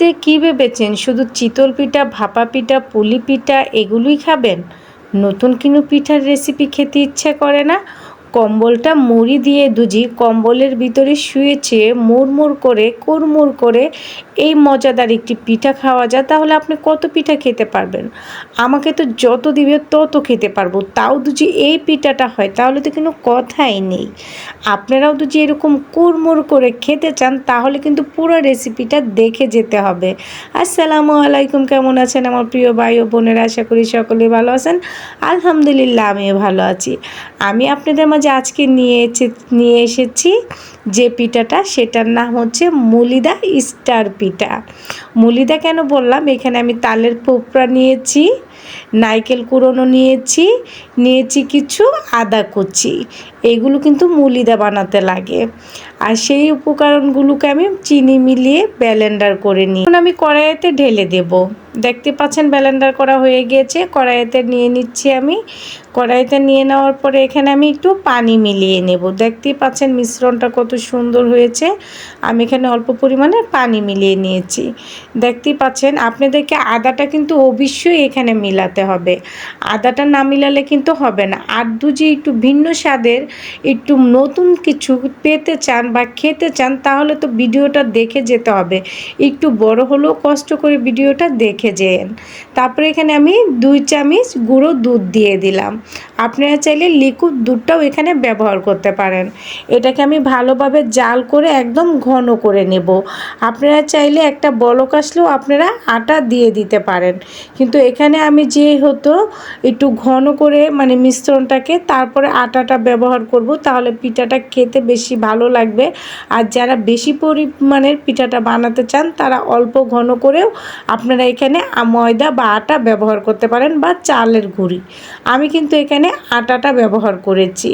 বলতে কী ভেবেছেন? শুধু চিতল পিঠা, ভাপা পিঠা, পুলি পিঠা এগুলোই খাবেন? নতুন কিনু পিঠার রেসিপি খেতে ইচ্ছে করে না? কম্বলটা মুড়ি দিয়ে দুজি, কম্বলের ভিতরে শুয়ে শুয়েছে মুড়মুড় করে, কুড়মুড় করে এই মজাদার একটি পিঠা খাওয়া যায়। তাহলে আপনি কত পিঠা খেতে পারবেন? আমাকে তো যত দিবে তত খেতে পারব। তাও দুজি এই পিঠাটা হয়, তাহলে তো কোনো কথাই নেই। আপনারাও দুজি এরকম কুড়মুড় করে খেতে চান, তাহলে কিন্তু পুরো রেসিপিটা দেখে যেতে হবে। আসসালামু আলাইকুম, কেমন আছেন আমার প্রিয় ভাই ও বোনেরা? আশা করি সকলে ভালো আছেন। আলহামদুলিল্লাহ, আমিও ভালো আছি। আমি আপনাদের আজকে নিয়ে এসে- নিয়ে এসেছি যে পিঠাটা, সেটার নাম হচ্ছে মুলিদা স্টার পিঠা। মুলিদা কেন বললাম? এখানে আমি তালের পোপড়া নিয়েছি নারকেল কুড়োনো নিয়েছি নিয়েছি কিছু আদা কুচি। এগুলো কিন্তু মুলিদা বানাতে লাগে। আর সেই উপকরণগুলোকে আমি চিনি মিলিয়ে ব্যালেন্ডার করে নিই। এখন আমি কড়াইতে ঢেলে দেব। দেখতে পাচ্ছেন ব্যালেন্ডার করা হয়ে গিয়েছে। কড়াইতে নিয়ে নিচ্ছি আমি। কড়াইতে নিয়ে নেওয়ার পরে এখানে আমি একটু পানি মিলিয়ে নেব। দেখতেই পাচ্ছেন মিশ্রণটা কত সুন্দর হয়েছে। আমি এখানে অল্প পরিমাণে পানি মিলিয়ে নিয়েছি। দেখতেই পাচ্ছেন, আপনাদেরকে আদাটা কিন্তু অবশ্যই এখানে মিলাতে হবে। আদাটা না মিলালে কিন্তু হবে না। আর যে একটু ভিন্ন স্বাদের, একটু নতুন কিছু পেতে চান বা খেতে চান, তাহলে তো ভিডিওটা দেখে যেতে হবে। একটু বড় হলেও কষ্ট করে ভিডিওটা দেখে যেন। তারপরে এখানে আমি দুই চামচ গুঁড়ো দুধ দিয়ে দিলাম। আপনারা চাইলে লিকুইড দুধটাও এখানে ব্যবহার করতে পারেন। এটাকে আমি ভালোভাবে জাল করে একদম ঘন করে নেব। আপনারা চাইলে একটা বলক আসলেও আপনারা আটা দিয়ে দিতে পারেন। কিন্তু এখানে আমি যে হতো একটু ঘন করে মানে মিশ্রণটাকে তারপরে আটাটা ব্যবহার করব, তাহলে পিঠাটা খেতে বেশি ভালো লাগবে। আর যারা বেশি পরিমাণের পিঠাটা বানাতে চান, তারা অল্প ঘন করেও আপনারা এখানে ময়দা বা আটা ব্যবহার করতে পারেন বা চালের গুঁড়ি। আমি কিন্তু এখানে আটাটা ব্যবহার করেছি।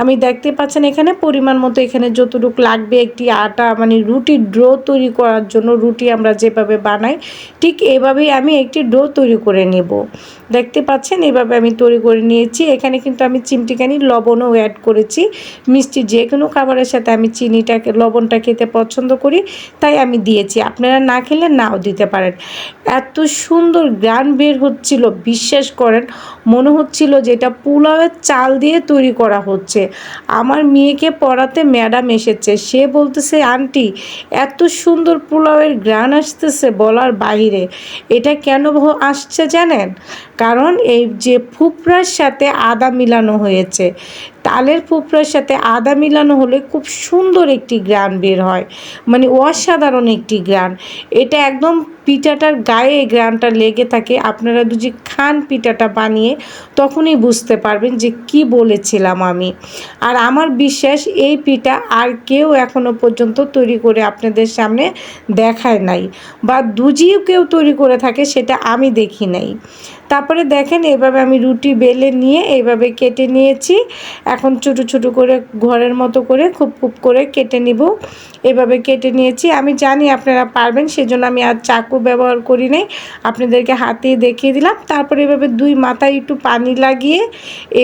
আমি দেখতে পাচ্ছেন এখানে পরিমাণ মতো এখানে যতটুকু লাগবে একটি আটা মানে রুটি ড্রো তৈরি করার জন্য রুটি আমরা যেভাবে বানাই, ঠিক এভাবেই আমি একটি ডো তৈরি করে নেব। দেখতে পাচ্ছেন এভাবে আমি তৈরি করে নিয়েছি। এখানে কিন্তু আমি চিমটিখানি লবণও অ্যাড করেছি। মিষ্টি যে কোনো খাবারের সাথে আমি চিনিটাকে, লবণটা খেতে পছন্দ করি, তাই আমি দিয়েছি। আপনারা না খেলে নাও দিতে পারেন। এত সুন্দর গান বের হচ্ছিল, বিশ্বাস করেন, মনে হচ্ছিল যে এটা পোলাওয়ের চাল দিয়ে তৈরি করা হচ্ছে। আমার মেয়েকে পড়াতে ম্যাডাম এসেছে। সে বলতেছে, আন্টি, এত সুন্দর পোলাওয়ের গ্রান আসতেছে বলার বাহিরে। এটা কেন আসছে জানেন? কারণ এই যে ফুপড়ার সাথে আদা মিলানো হয়েছে। তালের ফুপড়ার সাথে আদা মিলানো হলে খুব সুন্দর একটি গ্রান বের হয়। মানে অসাধারণ একটি গ্রান। এটা একদম পিঠাটার গায়ে গ্রানটা লেগে থাকে। আপনারা দুজি খান পিঠাটা বানিয়ে, তখনই বুঝতে পারবেন যে কি বলেছিলাম আমি। আর আমার বিশ্বাস, এই পিঠা আর কেউ এখনও পর্যন্ত তৈরি করে আপনাদের সামনে দেখায় নাই। বা দুজিও কেউ তৈরি করে থাকে, সেটা আমি দেখি নাই। তারপরে দেখেন এভাবে আমি রুটি বেলে নিয়ে এইভাবে কেটে নিয়েছি। এখন ছোটো ছোটো করে ঘরের মতো করে খুব খুব করে কেটে নিব। এভাবে কেটে নিয়েছি। আমি জানি আপনারা পারবেন, সেজন্য আমি আর চাকু ব্যবহার করি নাই। আপনাদেরকে হাতেই দেখিয়ে দিলাম। তারপরে এভাবে দুই মাথায় একটু পানি লাগিয়ে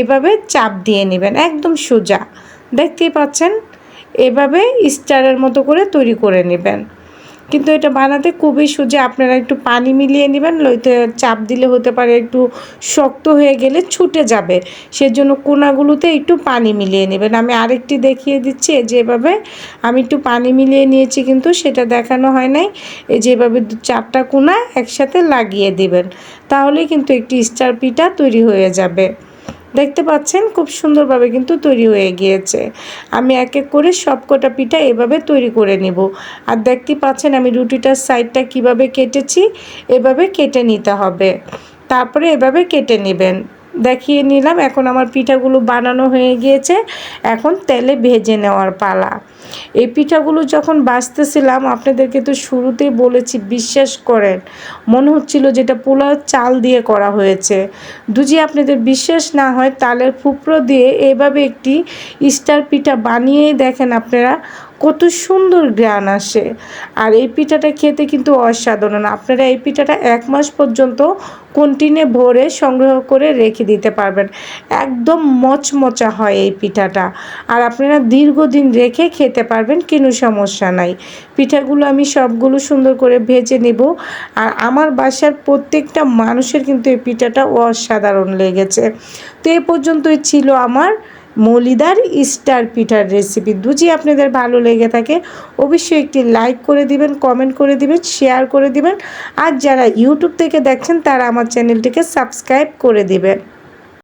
এভাবে চাপ দিয়ে নেবেন, একদম সোজা। দেখতেই পাচ্ছেন? এভাবে স্টারের মতো করে তৈরি করে নেবেন। কিন্তু এটা বানাতে খুবই সোজা। আপনারা একটু পানি মিলিয়ে নেবেন লইতে চাপ দিলে হতে পারে একটু শক্ত হয়ে গেলে ছুটে যাবে। সেজন্য কোনাগুলোতে একটু পানি মিলিয়ে নেবেন। আমি আরেকটি দেখিয়ে দিচ্ছি যেভাবে আমি একটু পানি মিলিয়ে নিয়েছি কিন্তু সেটা দেখানো হয় নাই। এই যেভাবে চারটা কোনা একসাথে লাগিয়ে দেবেন, তাহলেই কিন্তু একটি স্টার পিঠা তৈরি হয়ে যাবে। দেখতে পাচ্ছেন খুব সুন্দরভাবে কিন্তু তৈরি হয়ে গিয়েছে। আমি এক এক করে সব কটা পিঠা এভাবে তৈরি করে নেব। আর দেখতে পাচ্ছেন আমি রুটিটার সাইডটা কীভাবে কেটেছি, এভাবে কেটে নিতে হবে। তারপরে এভাবে কেটে নেবেন। দেখিয়ে নিলাম। এখন আমার পিঠাগুলো বানানো হয়ে গিয়েছে। এখন তেলে ভেজে নেওয়ার পালা। এই পিঠাগুলো যখন বাছতেছিলাম আপনাদেরকে তো শুরুতেই বলেছি, বিশ্বাস করেন, মনে হচ্ছিল যেটা পোলাও চাল দিয়ে করা হয়েছে। দুজি, আপনাদের বিশ্বাস না হয়, তালের ফুপড়ো দিয়ে এভাবে একটি স্টার পিঠা বানিয়ে দেখেন আপনারা কত সুন্দর গ্রান আসে। আর এই পিঠাটা খেতে কিন্তু অসাধারণ। আপনারা এই পিঠাটা এক মাস পর্যন্ত কন্টিনে ভরে সংগ্রহ করে রেখে দিতে পারবেন। একদম মচমচা হয় এই পিঠাটা। আর আপনারা দীর্ঘদিন রেখে খেতে পারবেন, কোনো সমস্যা নাই। পিঠাগুলো আমি সবগুলো সুন্দর করে ভেজে নেব। আর আমার বাসার প্রত্যেকটা মানুষের কিন্তু এই পিঠাটা অসাধারণ লেগেছে। তো এ পর্যন্তই ছিল আমার মলিদার স্টার পিঠার রেসিপি দুজি আপনাদের ভালো লেগে থাকে, অবশ্যই একটি লাইক করে দিবেন কমেন্ট করে দিবেন শেয়ার করে দিবেন। আর যারা ইউটিউব থেকে দেখছেন, তারা আমার চ্যানেলটিকে সাবস্ক্রাইব করে দিবেন।